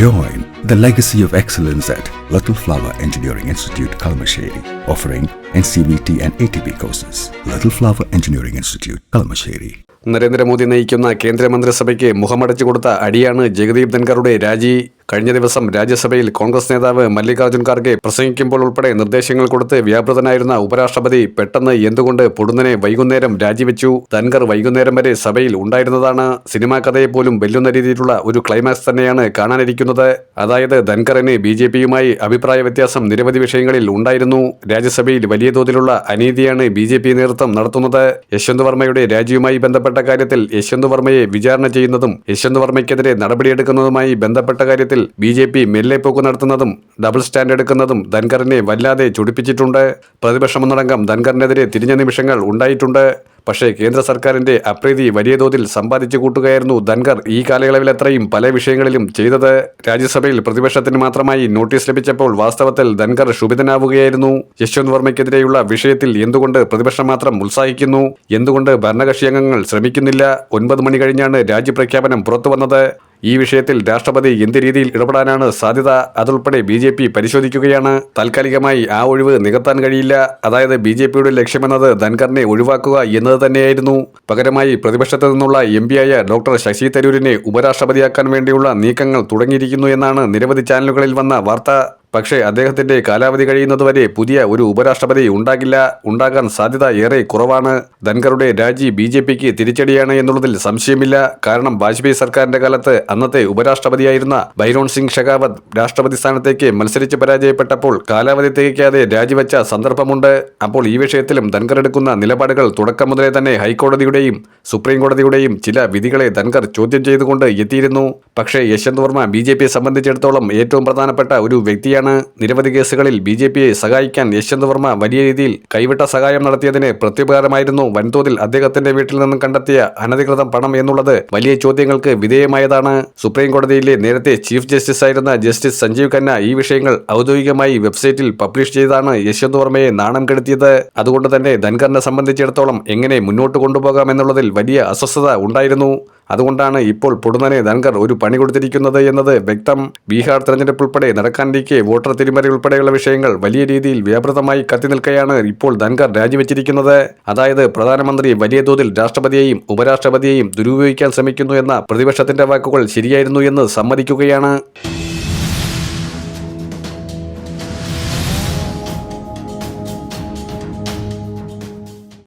Join the legacy of excellence at Little Flower Engineering Institute, Kalamasheri, offering NCVT and ATP courses. Little Flower Engineering Institute, Kalamasheri. Narendra Modi നയിക്കുന്ന കേന്ദ്രമന്ത്രിസഭയ്ക്ക് മുഖമടച്ചു കൊടുത്ത അടിയാണ് ജഗദീപ് ധൻഖറുടെ രാജി കഴിഞ്ഞ ദിവസം രാജ്യസഭയിൽ കോൺഗ്രസ് നേതാവ് മല്ലികാർജുൻ ഖാർഗെ പ്രസംഗിക്കുമ്പോൾ ഉൾപ്പെടെ നിർദ്ദേശങ്ങൾ കൊടുത്ത് വ്യാപൃതനായിരുന്ന ഉപരാഷ്ട്രപതി പെട്ടെന്ന് എന്തുകൊണ്ട് പൊടുന്നനെ വൈകുന്നേരം രാജിവെച്ചു? ധൻഖർ വൈകുന്നേരം വരെ സഭയിൽ ഉണ്ടായിരുന്നതാണ്. സിനിമാ കഥയെ പോലും വെല്ലുന്ന രീതിയിലുള്ള ഒരു ക്ലൈമാക്സ് തന്നെയാണ് കാണാനിരിക്കുന്നത്. അതായത് ധൻഖറിന് ബി ജെ പിയുമായി അഭിപ്രായ വ്യത്യാസം നിരവധി വിഷയങ്ങളിൽ ഉണ്ടായിരുന്നു. രാജ്യസഭയിൽ വലിയ തോതിലുള്ള അനീതിയാണ് ബി ജെ പി നേതൃത്വം നടത്തുന്നത്. യശ്വന്ത് വർമ്മയുടെ രാജിയുമായി ബന്ധപ്പെട്ട കാര്യത്തിൽ യശ്വന്ത് വർമ്മയെ വിചാരണ ചെയ്യുന്നതും യശ്വന്ത് വർമ്മയ്ക്കെതിരെ നടപടിയെടുക്കുന്നതുമായി ബന്ധപ്പെട്ട കാര്യത്തിൽ ബി ജെ പി മെല്ലെപ്പോക്ക് നടത്തുന്നതും ഡബിൾ സ്റ്റാൻഡ് എടുക്കുന്നതും ധൻഖറിനെ വല്ലാതെ ചൊടിപ്പിച്ചിട്ടുണ്ട്. പ്രതിപക്ഷമെന്നടങ്കം ധൻഖറിനെതിരെ തിരിഞ്ഞ നിമിഷങ്ങൾ ഉണ്ടായിട്ടുണ്ട്. പക്ഷേ കേന്ദ്ര സർക്കാരിന്റെ അപ്രീതി വലിയ തോതിൽ സമ്പാദിച്ചു കൂട്ടുകയായിരുന്നു ധൻഖർ ഈ കാലയളവിൽ അത്രയും പല വിഷയങ്ങളിലും ചെയ്തത്. രാജ്യസഭയിൽ പ്രതിപക്ഷത്തിന് മാത്രമായി നോട്ടീസ് ലഭിച്ചപ്പോൾ വാസ്തവത്തിൽ ധൻഖർ ശുഭിതനാവുകയായിരുന്നു യശ്വന്ത് വർമ്മയ്ക്കെതിരെയുള്ള വിഷയത്തിൽ എന്തുകൊണ്ട് പ്രതിപക്ഷം മാത്രം ഉത്സാഹിക്കുന്നു? എന്തുകൊണ്ട് ഭരണകക്ഷി അംഗങ്ങൾ ശ്രമിക്കുന്നില്ല? ഒൻപത് മണി കഴിഞ്ഞാണ് രാജ്യപ്രഖ്യാപനം പുറത്തുവന്നത്. ഈ വിഷയത്തിൽ രാഷ്ട്രപതി എന്ത് രീതിയിൽ ഇടപെടാനാണ് സാധ്യത അതുൾപ്പെടെ ബി ജെ പി പരിശോധിക്കുകയാണ്. താൽക്കാലികമായി ആ ഒഴിവ് നികത്താൻ കഴിയില്ല. അതായത് ബി ജെ പിയുടെ ലക്ഷ്യമെന്നത് ധൻഖറിനെ ഒഴിവാക്കുക എന്നത് തന്നെയായിരുന്നു. പകരമായി പ്രതിപക്ഷത്തു നിന്നുള്ള എം പിയായ ഡോക്ടർ ശശി തരൂരിനെ ഉപരാഷ്ട്രപതിയാക്കാൻ വേണ്ടിയുള്ള നീക്കങ്ങൾ തുടങ്ങിയിരിക്കുന്നു എന്നാണ് നിരവധി ചാനലുകളിൽ വന്ന വാർത്ത. പക്ഷേ അദ്ദേഹത്തിന്റെ കാലാവധി കഴിയുന്നതുവരെ പുതിയ ഒരു ഉപരാഷ്ട്രപതി ഉണ്ടാകില്ല ഉണ്ടാകാൻ സാധ്യത ഏറെ കുറവാണ്. ധൻഖറുടെ രാജി ബി ജെ പിക്ക് തിരിച്ചടിയാണ് എന്നുള്ളതിൽ സംശയമില്ല. കാരണം വാജ്പേയി സർക്കാരിന്റെ കാലത്ത് അന്നത്തെ ഉപരാഷ്ട്രപതിയായിരുന്ന ബൈരോൺ സിംഗ് ഷെഖാവത്ത് രാഷ്ട്രപതി സ്ഥാനത്തേക്ക് മത്സരിച്ച് പരാജയപ്പെട്ടപ്പോൾ കാലാവധി തികയ്ക്കാതെ രാജിവെച്ച സന്ദർഭമുണ്ട്. അപ്പോൾ ഈ വിഷയത്തിലും ധൻഖർ എടുക്കുന്ന നിലപാടുകൾ തുടക്കം മുതലേ തന്നെ ഹൈക്കോടതിയുടെയും സുപ്രീം കോടതിയുടെയും ചില വിധികളെ ധൻഖർ ചോദ്യം ചെയ്തുകൊണ്ട് എത്തിയിരുന്നു. പക്ഷേ യശ്വന്ത് വർമ്മ ബി ജെ പിയെ സംബന്ധിച്ചിടത്തോളം ഏറ്റവും പ്രധാനപ്പെട്ട ഒരു വ്യക്തിയാണ് നിരവധി കേസുകളിൽ ബി ജെ പിയെ സഹായിക്കാൻ യശ്വന്ത് വർമ്മ വലിയ രീതിയിൽ കൈവിട്ട സഹായം നടത്തിയതിന് പ്രത്യുപകാരമായിരുന്നു. വൻതോതിൽ അദ്ദേഹത്തിന്റെ വീട്ടിൽ നിന്നും കണ്ടെത്തിയ അനധികൃതം പണം എന്നുള്ളത് വലിയ ചോദ്യങ്ങൾക്ക് വിധേയമായതാണ്. സുപ്രീം കോടതിയിലെ നേരത്തെ ചീഫ് ജസ്റ്റിസ് ആയിരുന്ന ജസ്റ്റിസ് സഞ്ജീവ് ഖന്ന ഈ വിഷയങ്ങൾ ഔദ്യോഗികമായി വെബ്സൈറ്റിൽ പബ്ലിഷ് ചെയ്താണ് യശ്വന്ത് വർമ്മയെ നാണം കെടുത്തിയത്. അതുകൊണ്ട് തന്നെ ധൻഖറിനെ സംബന്ധിച്ചിടത്തോളം എങ്ങനെ മുന്നോട്ട് കൊണ്ടുപോകാം എന്നുള്ളതിൽ വലിയ അസ്വസ്ഥത ഉണ്ടായിരുന്നു. അതുകൊണ്ടാണ് ഇപ്പോൾ പൊടുന്നനെ ധൻകർ ഒരു പണി കൊടുത്തിരിക്കുന്നത് എന്നത് വ്യക്തം. ബീഹാർ തെരഞ്ഞെടുപ്പ് ഉൾപ്പെടെ നടക്കാനിരിക്കെ വോട്ടർ തിരിമറി ഉൾപ്പെടെയുള്ള വിഷയങ്ങൾ വലിയ രീതിയിൽ വ്യാപൃതമായി കത്തി നിൽക്കുകയാണ് ഇപ്പോൾ ധൻകർ രാജിവെച്ചിരിക്കുന്നത്. അതായത് പ്രധാനമന്ത്രി വലിയ തോതിൽ രാഷ്ട്രപതിയെയും ഉപരാഷ്ട്രപതിയെയും ദുരുപയോഗിക്കാൻ ശ്രമിക്കുന്നു എന്ന പ്രതിപക്ഷത്തിന്റെ വാക്കുകൾ ശരിയായിരുന്നു എന്ന് സമ്മതിക്കുകയാണ്.